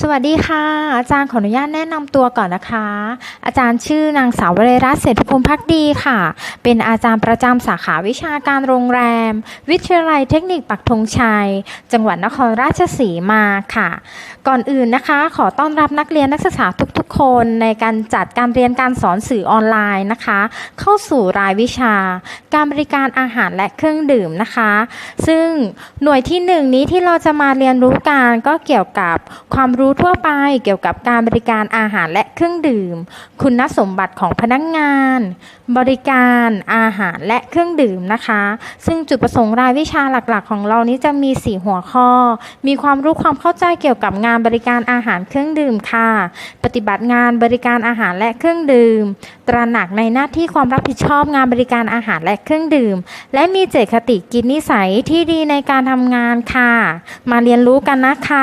สวัสดีค่ะ อาจารย์ขออนุญาตแนะนำตัวก่อนนะคะ อาจารย์ชื่อนางสาววรรัตน์เศรษฐภูมิพักดีค่ะ เป็นอาจารย์ประจำสาขาวิชาการโรงแรม วิทยาลัยเทคนิคปักธงชัย จังหวัดนครราชสีมาค่ะ ก่อนอื่นนะคะ ขอต้อนรับนักเรียนนักศึกษาทุกๆ คนในการจัดการเรียนการสอนสื่อออนไลน์นะคะ เข้าสู่รายวิชา การบริการอาหารและเครื่องดื่มนะคะ ซึ่งหน่วยที่หนึ่งนี้ที่เราจะมาเรียนรู้กันก็เกี่ยวกับความรูู้้ทั่วไปเกี่ยวกับการบริการอาหารและเครื่องดื่ม คุณสมบัติของพนักงาน บริการอาหารและเครื่องดื่มนะคะ ซึ่งจุดประสงค์รายวิชาหลักๆ ของเรานี้จะมี 4 หัวข้อ มีความรู้ความเข้าใจเกี่ยวกับงานบริการอาหารเครื่องดื่มค่ะ ปฏิบัติงานบริการอาหารและเครื่องดื่ม ตระหนักในหน้าที่ความรับผิดชอบงานบริการอาหารและเครื่องดื่ม และมีเจตคติกิจนิสัยที่ดีในการทำงานค่ะ มาเรียนรู้กันนะคะ